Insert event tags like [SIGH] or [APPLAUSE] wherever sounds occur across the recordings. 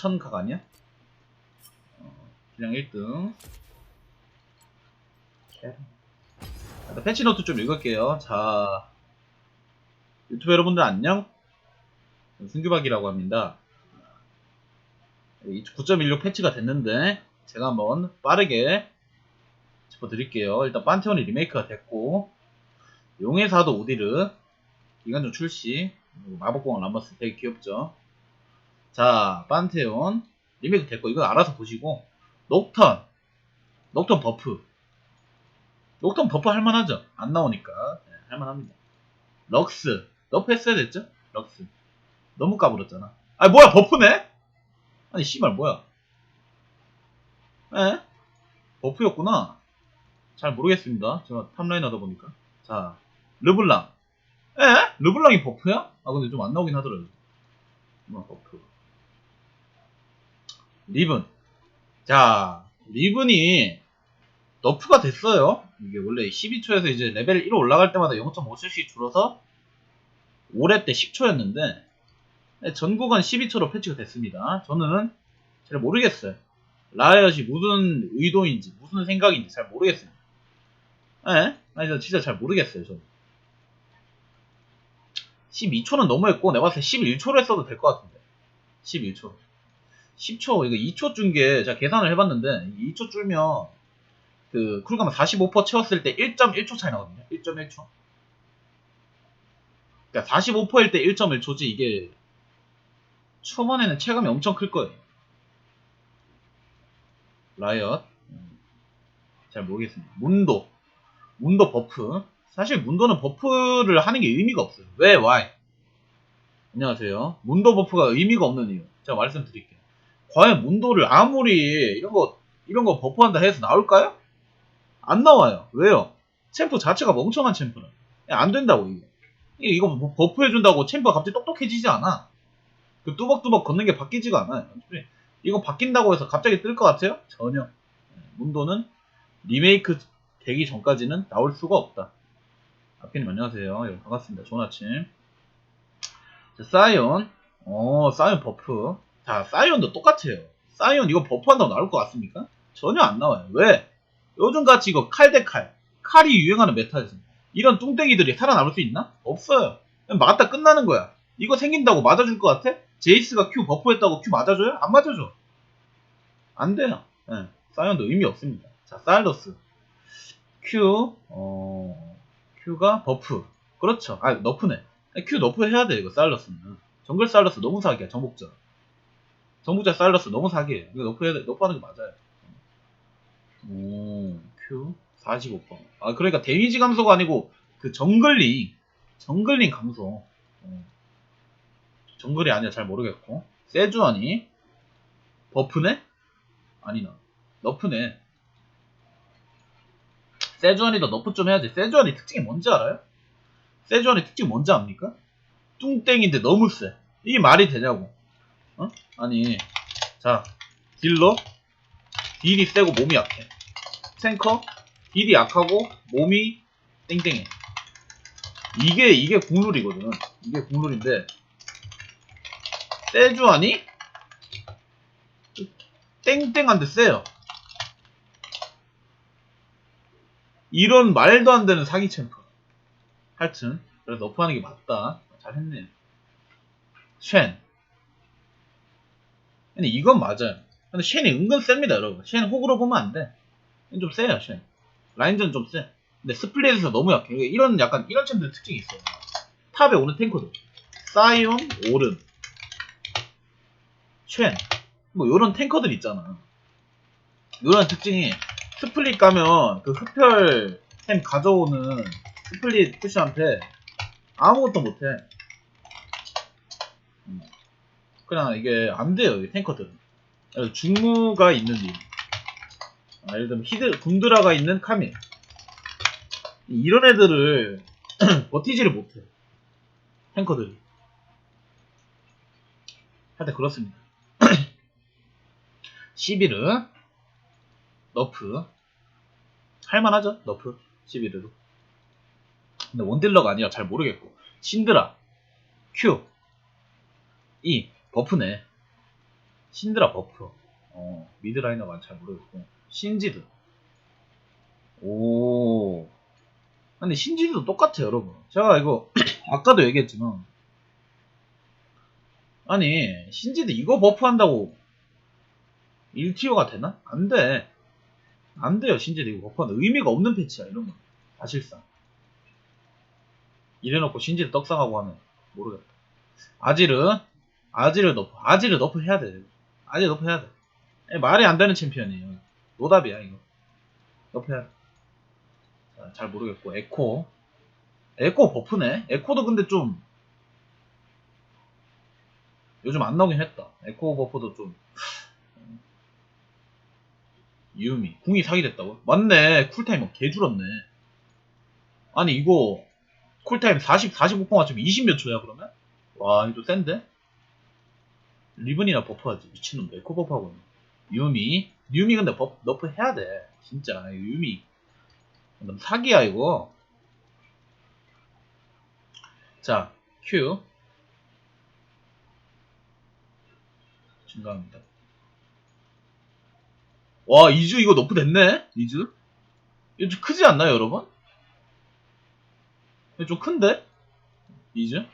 9,000각 아니야? 어, 그냥 1등. 일단 패치노트 좀 읽을게요. 자, 유튜브 여러분들 안녕? 승규박이라고 합니다. 9.16 패치가 됐는데, 제가 한번 빠르게 짚어드릴게요. 일단 판테온이 리메이크가 됐고, 용의 사도 오디르, 기간전 출시, 마법공원 람버스 되게 귀엽죠? 자, 판테온, 리메이크 됐고, 이거 알아서 보시고, 녹턴, 녹턴 버프. 녹턴 버프 할만하죠? 안 나오니까. 네, 할만합니다. 럭스, 너프 했어야 됐죠? 럭스. 너무 까불었잖아. 아, 뭐야, 버프네? 아니, 씨발, 뭐야. 에? 버프였구나. 잘 모르겠습니다. 제가 탑라인 하다 보니까. 자, 르블랑. 에? 르블랑이 버프야? 아, 근데 좀 안 나오긴 하더라고요. 뭐, 버프. 리븐. 자, 리븐이 너프가 됐어요. 이게 원래 12초에서 이제 레벨 1 올라갈 때마다 0.5초씩 줄어서 올해 때 10초였는데 전국은 12초로 패치가 됐습니다. 저는 잘 모르겠어요. 라이엇이 무슨 의도인지 무슨 생각인지 잘 모르겠어요. 예? 아니 저 진짜 잘 모르겠어요. 저는 12초는 너무했고 내가 봤을 때 11초로 했어도 될 것 같은데 11초 10초 이거 2초 준 게 제가 계산을 해봤는데 2초 줄면 그 쿨감 45% 채웠을 때 1.1초 차이 나거든요. 1.1초. 그러니까 45%일 때 1.1초지 이게 초반에는 체감이 엄청 클 거예요. 라이엇. 음, 잘 모르겠습니다. 문도. 문도 버프. 사실 문도는 버프를 하는 게 의미가 없어요. 왜? Why? 안녕하세요. 문도 버프가 의미가 없는 이유. 제가 말씀드릴게요. 과연 문도를 아무리 이런 거 이런 거 버프한다 해서 나올까요? 안 나와요. 왜요? 챔프 자체가 멍청한 챔프는. 안 된다고, 이게. 이거 뭐 버프해 준다고 챔프가 갑자기 똑똑해지지 않아. 그 뚜벅뚜벅 걷는 게 바뀌지가 않아요. 이거 바뀐다고 해서 갑자기 뜰 것 같아요? 전혀. 문도는 리메이크 되기 전까지는 나올 수가 없다. 아피님 안녕하세요. 예, 반갑습니다. 좋은 아침. 자, 사이온. 어, 사이온 버프. 자, 사이온도 똑같아요. 사이온 이거 버프한다고 나올 것 같습니까? 전혀 안 나와요. 왜? 요즘같이 이거 칼 대 칼. 칼이 유행하는 메타에서 이런 뚱땡이들이 살아남을 수 있나? 없어요. 그냥 맞다 끝나는 거야. 이거 생긴다고 맞아줄 것 같아? 제이스가 Q 버프했다고 Q 맞아줘요? 안 맞아줘. 안 돼요. 예, 사이언도 의미 없습니다. 자, 사일러스. Q, 어, Q가 버프. 그렇죠. 아, 너프네. Q 너프 해야 돼, 이거 사일러스는. 정글 사일러스 너무 사기야, 정복자. 정복자 사일러스 너무 사기예요. 이거 너프 해야 돼, 너프하는 게 맞아요. 오, Q 45%. 아, 그러니까 데미지 감소가 아니고 그 정글링, 정글링 감소. 어. 정글이 아니야, 잘 모르겠고. 세주안이 버프네? 아니나. 너프네. 세주안이도 너프 좀 해야지. 세주안이 특징이 뭔지 알아요? 세주안이 특징이 뭔지 압니까? 뚱땡인데 너무 세. 이게 말이 되냐고. 어? 아니, 자, 딜러, 딜이 세고 몸이 약해. 탱커 딜이 약하고 몸이 땡땡해. 이게 이게 국룰이거든. 이게 국룰인데 세주아니 땡땡한데 세요. 이런 말도 안 되는 사기 챔프. 하여튼 그래서 너프하는 게 맞다. 잘했네요. 쉔. 근데 이건 맞아요. 근데 쉔이 은근 셉니다, 여러분. 쉔 호구로 보면 안 돼. 좀 세요, 쉔. 라인전 좀 세. 근데 스플릿에서 너무 약해. 이런 약간 이런 챔들 특징이 있어요. 탑에 오는 탱커들. 사이온, 오른, 쉔. 뭐 요런 탱커들 있잖아. 요런 특징이 스플릿 가면 그 흡혈 템 가져오는 스플릿 푸시한테 아무것도 못해. 음. 그냥 이게 안 돼요, 이 탱커들은. 중무가 있는 일. 아, 예를 들면 히드, 군드라가 있는 카밀. 이런 애들을 [CLEARS THROAT] 버티지를 못해. 탱커들이. 하여튼 그렇습니다. [CLEARS THROAT] 11은 너프. 할만하죠? 너프. 11으로. 근데 원딜러가 아니라 잘 모르겠고. 신드라. Q. E. 버프네. 신드라 버프. 어, 미드라이너가 잘 모르겠고. 신지드. 오. 근데 신지드도 똑같아요, 여러분. 제가 이거, [CLEARS THROAT] 아까도 얘기했지만. 아니, 신지드 이거 버프한다고 1티어가 되나? 안 돼. 안 돼요, 신지드 이거 버프하는 의미가 없는 패치야, 이런 건. 사실상. 이래놓고 신지드 떡상하고 하면 모르겠다. 아지르, 아지르 너프, 아지르 너프 해야 돼. 아지르 너프 해야 돼. 에, 말이 안 되는 챔피언이에요. 노답이야, 이거. 너프 해야 돼. 자, 잘 모르겠고, 에코. 에코 버프네? 에코도 근데 좀, 요즘 안 나오긴 했다. 에코 버프도 좀, 유미. 궁이 사기 됐다고? 맞네. 쿨타임 개 줄었네. 아니, 이거, 쿨타임 40, 45% 맞추면 20몇 초야, 그러면? 와, 이거 좀 센데? 리븐이나 버프하지. 미친놈, 에코 버프하고 있네. 유미. 유미 근데 버, 너프 해야 돼. 진짜. 유미. 너무 사기야, 이거. 자, 큐. 증가합니다. 와, 이즈 이거 너프 됐네? 이즈? 이거 좀 크지 않나요, 여러분? 이거 좀 큰데? 이즈?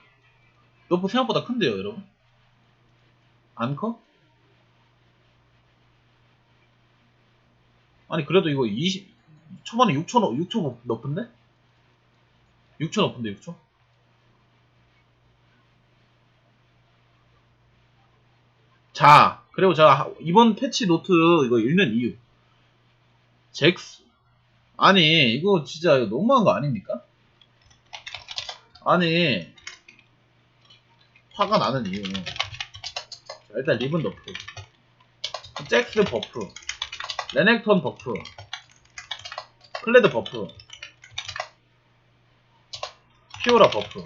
너프 생각보다 큰데요, 여러분? 안 커? 아니, 그래도 이거 20, 초반에 6초, 6초 너프인데? 6초 너프인데, 6초? 자, 그리고 제가 이번 패치 노트 이거 읽는 이유. 잭스. 아니, 이거 진짜 이거 너무한 거 아닙니까? 아니, 화가 나는 이유. 자, 일단 리븐 버프. 잭스 버프. 레넥톤 버프. 클레드 버프. 피오라 버프.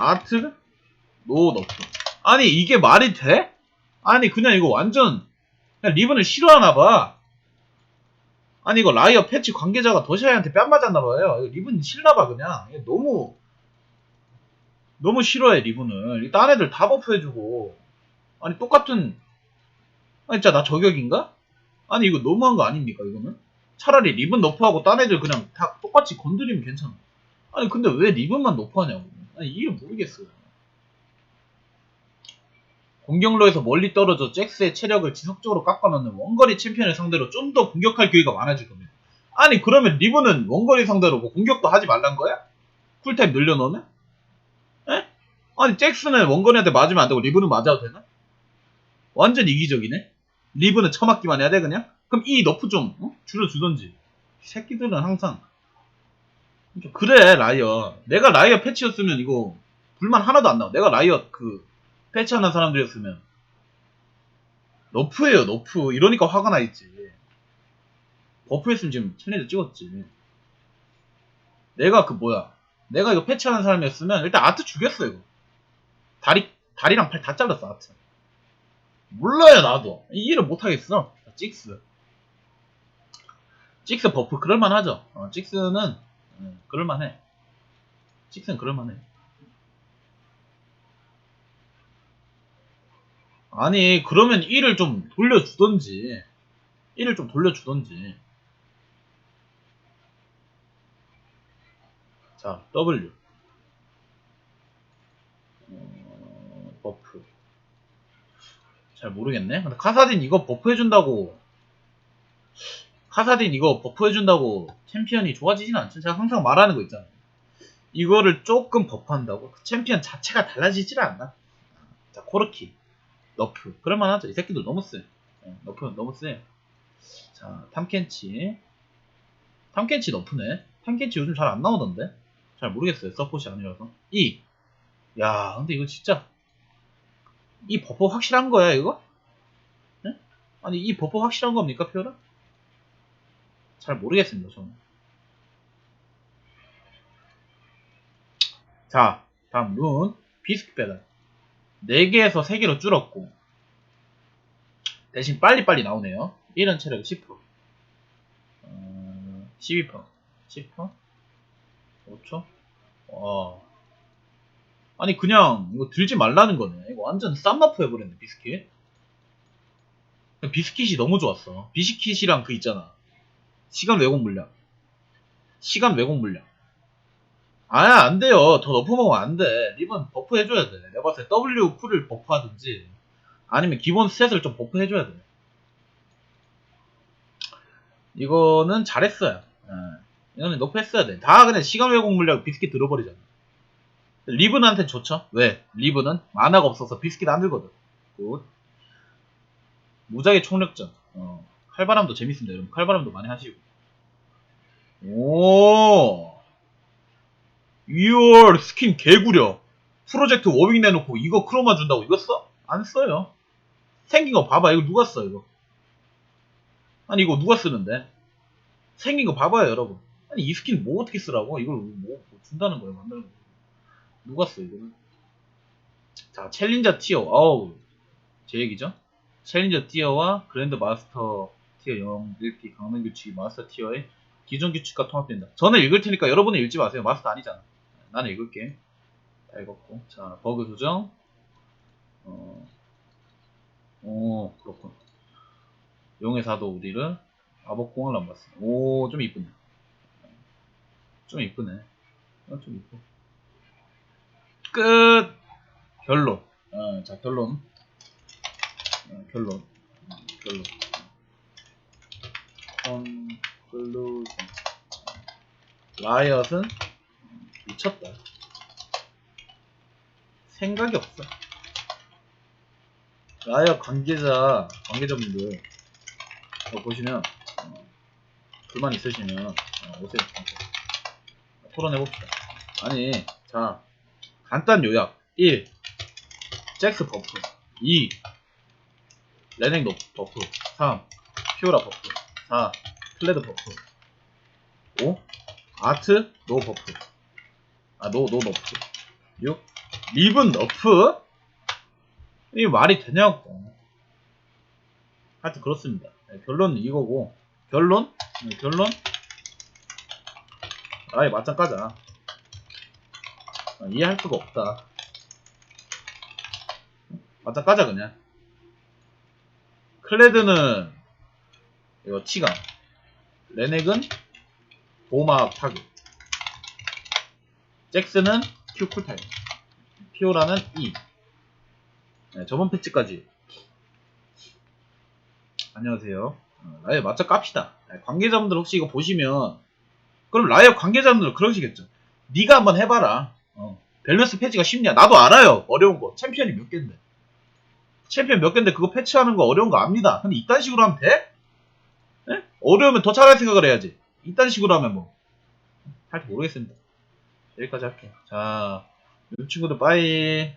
아트? 노 너프. 아니 이게 말이 돼? 아니 그냥 이거 완전 그냥 리븐을 싫어하나봐 아니 이거 라이어 패치 관계자가 더샤이한테 뺨 맞았나봐요 리븐 싫나봐 그냥 너무 너무 싫어해 리븐을 딴 애들 다 버프해주고 아니 똑같은 아니 진짜 나 저격인가? 아니 이거 너무한 거 아닙니까 이거는? 차라리 리븐 너프하고 딴 애들 그냥 다 똑같이 건드리면 괜찮아 아니 근데 왜 리븐만 너프하냐고 아니 이해 모르겠어요 공격로에서 멀리 떨어져 잭스의 체력을 지속적으로 깎아놓는 원거리 챔피언을 상대로 좀 더 공격할 기회가 많아질 겁니다. 아니 그러면 리브는 원거리 상대로 뭐 공격도 하지 말란 거야? 쿨타임 늘려놓으면? 에? 아니 잭스는 원거리한테 맞으면 안 되고 리브는 맞아도 되나? 완전 이기적이네? 리브는 처맞기만 해야 돼 그냥? 그럼 이 너프 좀 어? 줄여주던지. 이 새끼들은 항상. 좀 그래 라이어 내가 라이어 패치였으면 이거 불만 하나도 안 나와. 내가 라이어 그 패치하는 사람들이었으면. 너프예요 너프. 이러니까 화가 나 있지. 버프했으면 지금 챌린저 찍었지. 내가 그 뭐야? 내가 이거 패치하는 사람이었으면 일단 아트 죽였어 이거. 다리 다리랑 팔 다 잘랐어 아트 몰라요 나도. 이해를 못하겠어. 찍스. 찍스 버프 그럴만하죠. 어, 찍스는 음, 그럴만해. 찍스는 그럴만해. 아니 그러면 1을 좀 돌려주던지 1을 좀 돌려주던지. 자 W. 어, 버프 잘 모르겠네 근데 카사딘 이거 버프 해준다고 카사딘 이거 버프 해준다고 챔피언이 좋아지진 않죠 제가 항상 말하는 거 있잖아요 이거를 조금 버프한다고 그 챔피언 자체가 달라지질 않나 자 코르키 너프. 그럴만 하죠. 이 새끼들 너무 세. 네, 너프는 너무 세. 자, 탐켄치. 탐켄치 너프네. 탐켄치 요즘 잘 안 나오던데? 잘 모르겠어요. 서폿이 아니라서. 이. 야, 근데 이거 진짜. 이 버퍼 확실한 거야, 이거? 네? 아니, 이 버퍼 확실한 겁니까, 표현은? 잘 모르겠습니다, 저는. 자, 다음 룬. 비스킷 배달. 4개에서 3개로 줄었고 대신 빨리빨리 나오네요 1은 체력 10% 어, 12% 10% 5초 와 아니 그냥 이거 들지 말라는 거네 완전 쌈마프 해버렸네 비스킷 비스킷이 너무 좋았어. 비스킷이랑 그 있잖아. 시간 왜곡 물량. 시간 왜곡 물량. 아야, 안 돼요. 더 높으면 안 돼. 리본 버프 해줘야 돼. 내가 봤을 때 W 쿨을 버프 하든지, 아니면 기본 스탯을 좀 버프 해줘야 돼. 이거는 잘했어요. 예. 이거는 높였어야 돼. 다 그냥 시간 왜곡 물량 비스킷 들어버리잖아. 리븐한테 좋죠? 왜? 리븐은 만화가 없어서 비스킷 안 들거든. 굿. 무작위 총력전. 어. 칼바람도 재밌습니다, 여러분. 칼바람도 많이 하시고. 오. 2월 스킨 개구려. 프로젝트 워밍 내놓고 이거 크로마 준다고 이거 써? 안 써요. 생긴 거 봐봐. 이거 누가 써, 이거. 아니, 이거 누가 쓰는데? 생긴 거 봐봐요, 여러분. 아니, 이 스킨 뭐 어떻게 쓰라고? 이걸 뭐, 뭐 준다는 거예요, 만드는 거. 누가 써, 이거는? 자, 챌린저 티어. 어우. 제 얘기죠? 챌린저 티어와 그랜드 마스터 티어 0, 1피 강릉 규칙이 마스터 티어의 기존 규칙과 통합된다. 저는 읽을 테니까 여러분은 읽지 마세요. 마스터 아니잖아. 나는 읽을게. 다 읽었고. 자, 버그 조정. 어, 오, 그렇군. 용의 사도 우리를 아복공을 안 봤어. 오, 좀 이쁘네. 좀 이쁘네. 어, 좀 이뻐. 끝! 결론. 어, 자, 결론. 어, 결론. 음, 결론. 컨클루전. 라이엇은 미쳤다. 생각이 없어. 라이엇 관계자, 관계자분들, 어, 보시면, 어, 불만 있으시면, 어, 오세요. 토론해봅시다. 아니, 자, 간단 요약. 1. 잭스 버프. 2. 레넥 노 버프. 3. 피오라 버프. 4. 클레드 버프. 5. 아트 노 버프. 아, 노, 노 너프. 6. 리븐 너프? 이게 말이 되냐고. 하여튼 그렇습니다. 네, 결론은 이거고. 결론? 네, 결론? 아예 맞짱 까자. 아, 이해할 수가 없다. 맞짱 까자 그냥. 클레드는 이거 치가. 레넥은 보호막 타격. 잭스는 Q 쿨타임. 피오라는 E. 네, 저번 패치까지. 안녕하세요. 어, 라이어 맞짱 깝시다. 네, 관계자분들 혹시 이거 보시면 그럼 라이어 관계자분들 그러시겠죠. 네가 한번 해봐라. 어, 밸런스 패치가 쉽냐? 나도 알아요. 어려운 거. 챔피언이 몇 갠데. 챔피언 몇 갠데 그거 패치하는 거 어려운 거 압니다. 근데 이딴 식으로 하면 돼? 네? 어려우면 더 잘할 생각을 해야지. 이딴 식으로 하면 뭐. 할줄 모르겠습니다. 여기까지 할게요. 자, 이 친구들 빠이.